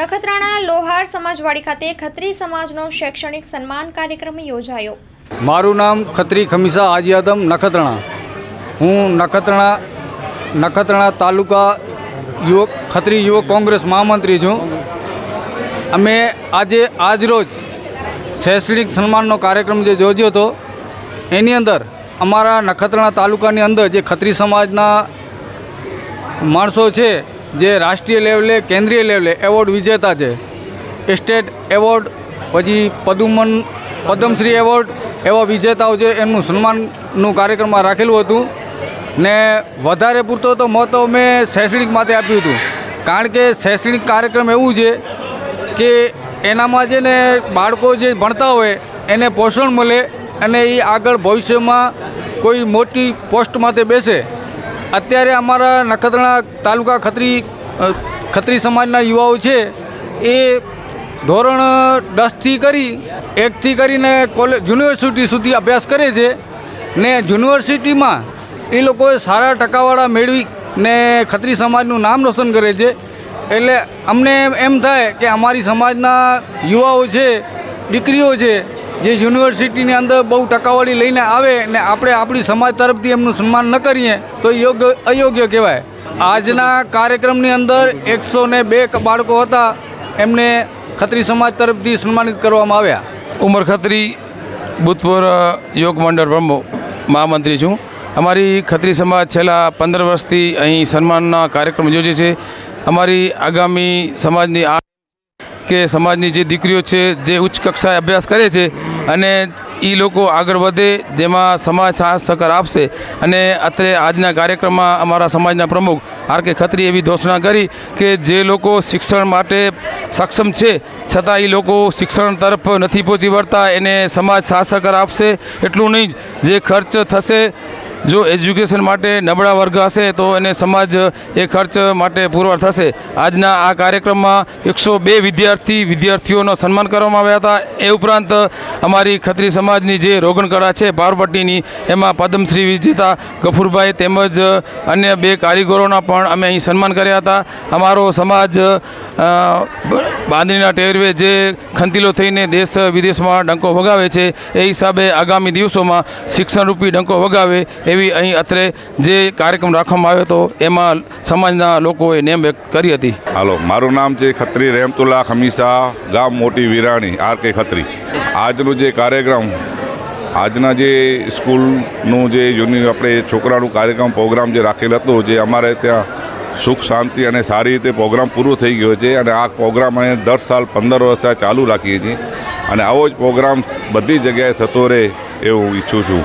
નખત્રાણા લોહાર સમાજવાડી ખાતે ખત્રી સમાજનો શૈક્ષણિક સન્માન કાર્યક્રમ યોજાયો. મારું નામ ખત્રી ખમીસા આજીયાદમ નખત્રાણા. હું નખત્રાણા નખત્રાણા તાલુકા યુવક, ખત્રી યુવક કોંગ્રેસ મહામંત્રી છું. અમે આજે આજરોજ શૈક્ષણિક સન્માનનો કાર્યક્રમ જે યોજ્યો હતો, એની અંદર અમારા નખત્રાણા તાલુકાની અંદર જે ખત્રી સમાજના માણસો છે જે રાષ્ટ્રીય લેવલે, કેન્દ્રીય લેવલે એવોર્ડ વિજેતા છે. સ્ટેટ એવોર્ડ, પછી પદુમન, પદ્મશ્રી એવોર્ડ એવા વિજેતાઓ છે, એમનું સન્માનનું કાર્યક્રમમાં રાખેલું હતું. ને વધારે પૂરતો તો મહત્ત્વ મેં શૈક્ષણિક માટે આપ્યું હતું. કારણ કે શૈક્ષણિક કાર્યક્રમ એવું છે કે એનામાં છે ને બાળકો જે ભણતા હોય, એને પોષણ મળે અને એ આગળ ભવિષ્યમાં કોઈ મોટી પોસ્ટ માટે બેસે. અત્યારે અમારા નખત્રાણા તાલુકા ખત્રી ખત્રી સમાજના યુવાઓ છે, એ ધોરણ દસથી કરી, એકથી કરીને કોલેજ યુનિવર્સિટી સુધી અભ્યાસ કરે છે ને યુનિવર્સિટીમાં એ લોકોએ સારા ટકાવાળા મેળવી ને ખત્રી સમાજનું નામ રોશન કરે છે. એટલે અમને એમ થાય કે અમારી સમાજના યુવાઓ છે, દીકરીઓ છે જે યુનિવર્સિટીની અંદર બહુ ટકાવાળી લઈને આવે ને આપણે આપણી સમાજ તરફથી એમનું સન્માન ન કરીએ, તો યોગ્ય, અયોગ્ય કહેવાય. આજના કાર્યક્રમની અંદર એકસો ને બે બાળકો હતા, એમને ખત્રી સમાજ તરફથી સન્માનિત કરવામાં આવ્યા. ઉમર ખત્રી ભૂતપૂર્વ યોગ મંડળ પ્રમુખ, મહામંત્રી છું. અમારી ખત્રી સમાજ છેલ્લા પંદર વર્ષથી અહીં સન્માનના કાર્યક્રમ યોજે છે. અમારી આગામી સમાજની આ કે સમાજની જે દીકરીઓ છે, જે ઉચ્ચ કક્ષાએ અભ્યાસ કરે છે અને એ લોકો આગળ વધે, જેમાં સમાજ સાહસ સહકાર આપશે. અને અત્રે આજના કાર્યક્રમમાં અમારા સમાજના પ્રમુખ આર કે ખત્રી એવી ઘોષણા કરી કે જે લોકો શિક્ષણ માટે સક્ષમ છે, છતાં એ લોકો શિક્ષણ તરફ નથી પહોંચી વળતા, એને સમાજ સાહસ સહકાર આપશે, એટલું નહીં જ. જે ખર્ચ થશે જો એજ્યુકેશન માટે નબળા વર્ગ હશે તો એને સમાજ એ ખર્ચ માટે પુરવાર થશે. આજના આ કાર્યક્રમમાં એકસો બે વિદ્યાર્થી વિદ્યાર્થીઓનો સન્માન કરવામાં આવ્યા હતા. એ ઉપરાંત અમારી ખત્રી સમાજની જે રોગણકળા છે પાવરપટ્ટીની એમાં પદ્મશ્રી વિજેતા ગફુરભાઈ તેમજ અન્ય બે કારીગરોના પણ અમે અહીં સન્માન કર્યા હતા. અમારો સમાજ બાંધણીના ટેરવે જે ખંતીલો થઈને દેશ વિદેશમાં ડંકો વગાવે છે, એ હિસાબે આગામી દિવસોમાં શિક્ષણરૂપી ડંકો વગાવે એવી અહીં અત્રે જે કાર્યક્રમ રાખવામાં આવ્યો હતો, એમાં સમાજના લોકોએ નેમ વ્યક્ત કરી હતી. હાલો, મારું નામ છે ખત્રી રહેમતુલ્લા ખમીસા, ગામ મોટી વિરાણી, આર કે ખત્રી. આજનો જે કાર્યક્રમ, આજના જે સ્કૂલનું જે યુનિ આપણે છોકરાનું કાર્યક્રમ પ્રોગ્રામ જે રાખેલ હતો, જે અમારે ત્યાં સુખ, શાંતિ અને સારી રીતે પ્રોગ્રામ પૂરો થઈ ગયો છે અને આ પ્રોગ્રામ અમે દર સાલ પંદર વર્ષ ચાલુ રાખીએ છીએ. અને આવો જ પ્રોગ્રામ બધી જગ્યાએ થતો રહે એવું ઈચ્છું છું.